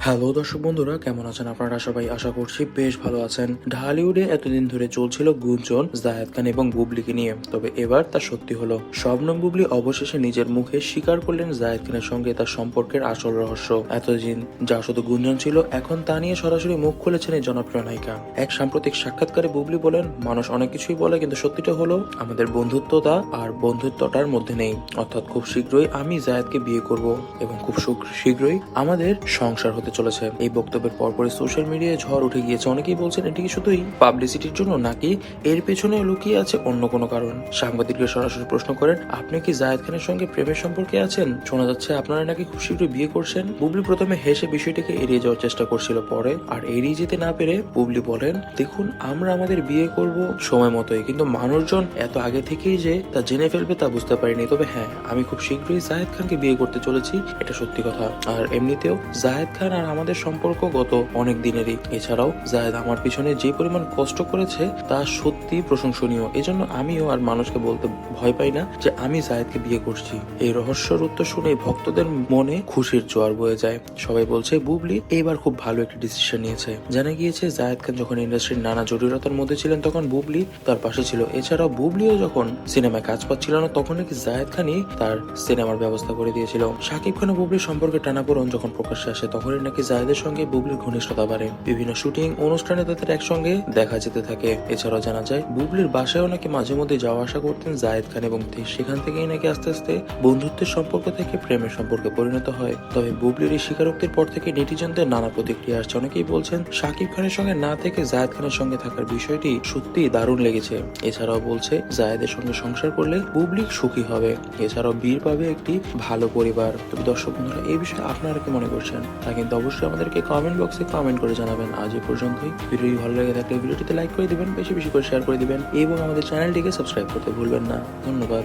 Hello দর্শক বন্ধুরা, কেমন আছেন আপনারা? সবাই আশা করছি বেশ ভালো আছেন। ঢালিউডে এতদিন ধরে চলছিল গুঞ্জন জাহেদ খান এবং বুবলিকে নিয়ে। তবে এবার তা সত্যি হলো। শবনম বুবলি অবশেষে নিজের মুখে স্বীকার করলেন জাহেদ খানের সঙ্গে তার সম্পর্কের আসল রহস্য। এতদিন যা শুধু গুঞ্জন ছিল, এখন তা নিয়ে সরাসরি মুখ খুলেছেন এই জনপ্রিয় নায়িকা। এক সাম্প্রতিক সাক্ষাৎকারে বুবলি বলেন, মানুষ অনেক কিছুই বলে, কিন্তু সত্যিটা হলো, আমাদের বন্ধুত্বতা আর বন্ধুত্বটার মধ্যে নেই। অর্থাৎ খুব শীঘ্রই আমি জায়েদকে বিয়ে করব এবং খুব শীঘ্রই আমাদের সংসার হতে চলেছে। এই বক্তব্যের পরপরই সোশ্যাল মিডিয়ায় ঝড় উঠে গিয়েছে। অনেকেই বলছেন, এটি কি শুধুই পাবলিসিটির জন্য, নাকি এর পেছনে লুকিয়ে আছে অন্য কোনো কারণ? সাংবাদিকরা সরাসরি প্রশ্ন করেন, আপনি কি জায়েদ খানের সঙ্গে প্রেমের সম্পর্কে আছেন? শোনা যাচ্ছে, আপনারা নাকি খুব শীঘ্রই বিয়ে করছেন? বুবলি প্রথমে হেসে বিষয়টিকে এড়িয়ে যাওয়ার চেষ্টা করছিল পরে, আর এড়িয়ে যেতে না পেরে বুবলি বলেন, দেখুন, আমরা আমাদের বিয়ে করব সময় মতোই, কিন্তু মানুষজন এত আগে থেকেই যে তা জেনে ফেলবে তা বুঝতে পারিনি। তবে হ্যাঁ আমি খুব শীঘ্রই জাহেদ খানকে বিয়ে করতে চলেছি, এটা সত্যি কথা। আর এমনিতেও জাহেদ খান আর আমাদের সম্পর্ক গত অনেক দিনেরই। এছাড়াও জাহেদ আমার পিছনে যে পরিমাণ কষ্ট করেছে, তা সত্যি প্রশংসনীয়। এজন্য আমিও আর মানুষকে বলতে ভয় পাই না যে আমি জাহেদকে বিয়ে করছি। এই রহস্যর উত্তর শুনে ভক্তদের মনে খুশির জোয়ার বয়ে যায়। সবাই বলছে, বুবলি এইবার খুব ভালো একটা ডিসিশন নিয়েছে। জানা গিয়েছে জাহেদ খান যখন ইন্ডাস্ট্রির নানা জটিলতার মধ্যে ছিলেন, তখন বুবলি তার পাশে ছিল। এছাড়াও বুবলিও যখন সিনেমায় কাজ পাচ্ছিল না তখন নাকি জাহেদ খানই তার সিনেমার ব্যবস্থা করে দিয়েছিল। শাকিব খান ও বুবলির সম্পর্কে টানাপোড়ন যখন প্রকাশ্যে আসে, তখনই নাকি জাহেদের সঙ্গে বুবলির ঘনিষ্ঠতা বাড়ে? বিভিন্ন শুটিং অনুষ্ঠানে তাদের একসঙ্গে দেখা যেতে থাকে। এছাড়াও জানা যায়, বুবলির বাসায়ও নাকি মাঝে মধ্যে যাওয়া আসা করতেন জাহেদ খান এবং সেখান থেকেই নাকি আস্তে আস্তে বন্ধুত্বের সম্পর্ক থেকে প্রেমের সম্পর্কে পরিণত হয়। তবে বুবলির এই স্বীকারোক্তির পর থেকে নেটিজনদের নানা প্রতিক্রিয়া আসছে। অনেকেই বলছেন, শাকিব খানের সঙ্গে না থেকে জায়েদ খানের সঙ্গে থাকার বিষয়টি সত্যি দারুণ লেগেছে। এছাড়াও বলছে জায়েদের সঙ্গে সংসার করলে বুবলি সুখী হবে। এছাড়াও বীর পাবে একটি ভালো পরিবার। তবে দর্শক বন্ধুরা এই বিষয়ে আপনারা কি মনে করছেন? তা কিন্তু অবশ্যই আমাদেরকে কমেন্ট বক্সে কমেন্ট করে জানাবেন। আজ এ পর্যন্তই। ভিডিওটি ভালো লেগে থাকলে ভিডিওটিতে লাইক করে দিবেন, বেশি বেশি করে শেয়ার করে দিবেন এবং আমাদের চ্যানেলটিকে সাবস্ক্রাইব করতে ভুলবেন না। ধন্যবাদ।